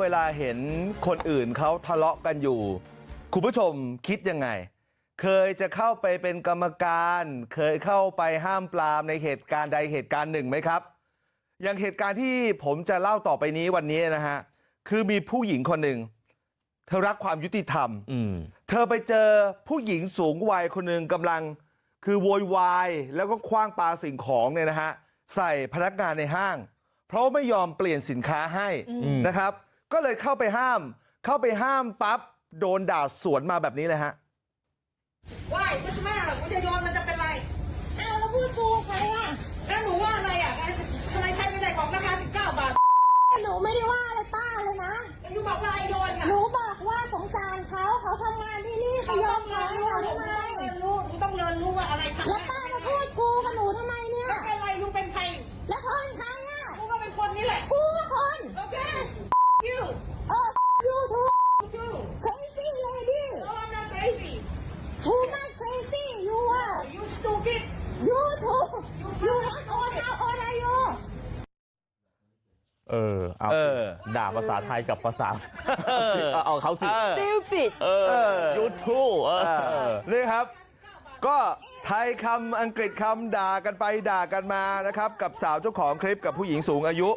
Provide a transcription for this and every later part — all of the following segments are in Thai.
เวลาเห็นคนอื่นเขาทะเลาะกันอยู่ คุณผู้ชมคิดยังไง เคยจะเข้าไปเป็นกรรมการ เคยเข้าไปห้ามปรามในเหตุการณ์ใดเหตุการณ์หนึ่งไหมครับ อย่างเหตุการณ์ที่ผมจะเล่าต่อไปนี้วันนี้นะฮะ คือมีผู้หญิงคนหนึ่งเธอรักความยุติธรรมอืมเธอไปเจอผู้หญิงสูงวัยคนหนึ่งกำลังคือโวยวายแล้วก็คว้างปาสิ่งของเนี่ยนะฮะใส่พนักงานในห้าง เพราะไม่ยอมเปลี่ยนสินค้าให้อืมนะครับ ก็เลยเข้าไปห้ามเข้าไปห้ามปั๊บโดนด่าสวนมาแบบนี้เลยฮะว่ายไม่ใช่แม่หรอกกูจะโยนมันจะเป็นไรอ้าวแล้วพูดกูใครอะแล้วหนูว่าอะไรอะทำไมใช้ไม่ได้ของราคา19บาทหนูไม่ได้ว่าอะไรป้าเลยนะแล้วยูบอกว่าไอ้โยนอะหนูบอกว่าสงสารเขาเขาทำงานที่นี่เขายอมขายให้เราทำไม เรียนรู้หนูต้องเรียนรู้ว่าอะไรทำ แล้วป้ามาพูดกูกับหนูทำไมเนี่ย แล้วเป็นไรลูกเป็นใคร แล้วเขาเป็นใครอะ กูก็เป็นคนนี่แหละ กูก็คน โอเค you เออ you too too crazy lady no I'm not crazy too much crazy you are you stupid you too you not old how old are you เออเอาเออ ด่าภาษาไทยกับภาษา เออเอาเอาเขาสิเออ stupid เออยูทูบเออ นี่ครับ ก็ไทยคำอังกฤษคำด่ากันไปด่ากันมานะครับ กับสาวเจ้าของคลิปกับผู้หญิงสูงอายุ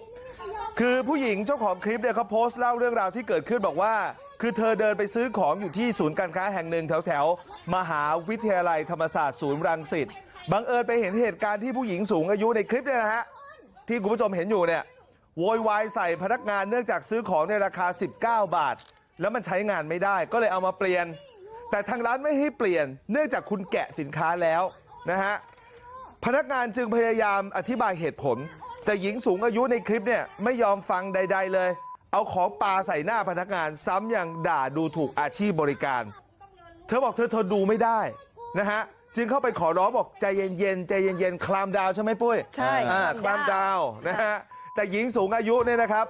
คือผู้หญิงเจ้าของคลิปเนี่ยเขาโพสต์เล่าเรื่องราวที่เกิดขึ้นบอกว่า คือเธอเดินไปซื้อของอยู่ที่ศูนย์การค้าแห่งหนึ่งแถวแถวๆมหาวิทยาลัยธรรมศาสตร์ศูนย์รังสิตบังเอิญไปเห็นเหตุการณ์ที่ผู้หญิงสูงอายุในคลิปเนี่ยนะฮะที่คุณผู้ชมเห็นอยู่เนี่ย โวยวายใส่พนักงานเนื่องจากซื้อของในราคา 19 บาท แล้วมันใช้งานไม่ได้ก็เลยเอามาเปลี่ยน แต่ทางร้านไม่ให้เปลี่ยน เนื่องจากคุณแกะสินค้าแล้วนะฮะพนักงานจึงพยายามอธิบายเหตุผล แต่หญิงสูงอายุในคลิปเนี่ยไม่ยอมฟังใด ๆ เลย เอาของปาใส่หน้าพนักงานซ้ำยังด่าดูถูกอาชีพบริการ เธอบอกเธอทนดูไม่ได้นะฮะจึงเข้าไปขอร้องบอกใจเย็นๆใจเย็นๆคลามดาวน์ใช่ไหมปุ้ยใช่อ่าคลามดาวน์นะฮะ แต่หญิงสูงอายุเนี่ยนะครับ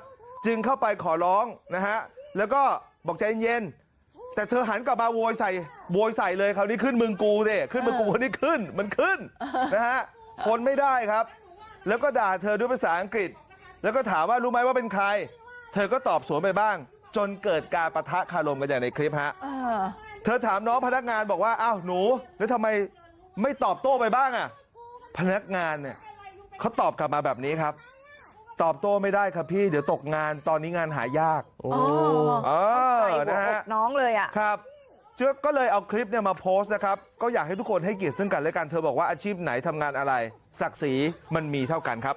จึงเข้าไปขอร้องนะฮะแล้วก็บอกใจเย็นๆแต่เธอหันกลับมาโวยใส่โวยใส่เลยคราวนี้ขึ้นมึงกูสิขึ้นมึงกูคนนี้ขึ้นมันขึ้นนะฮะทนไม่ได้ครับ แล้วก็ด่าเธอด้วยภาษาอังกฤษ แล้วก็ถามว่ารู้ไหมว่าเป็นใคร เธอก็ตอบสวนไปบ้าง จนเกิดการปะทะคารมกันอย่างในคลิปฮะเออเธอถามน้องพนักงานบอกว่าอ้าวหนู แล้วทำไมไม่ตอบโต้ไปบ้างอะ พนักงานเนี่ยเขาตอบกลับมาแบบนี้ครับ ตอบโต้ไม่ได้ครับพี่เดี๋ยวตกงานตอนนี้งานหายากโอ้เอใจอหัวนะอฮะกน้องเลยอะ ครับเจ้าก็เลยเอาคลิปเนี่ยมาโพสต์นะครับก็อยากให้ทุกคนให้เกียรติซึ่งกันและกันเธอบอกว่าอาชีพไหนทำงานอะไรศักดิ์ศรีมันมีเท่ากันครับ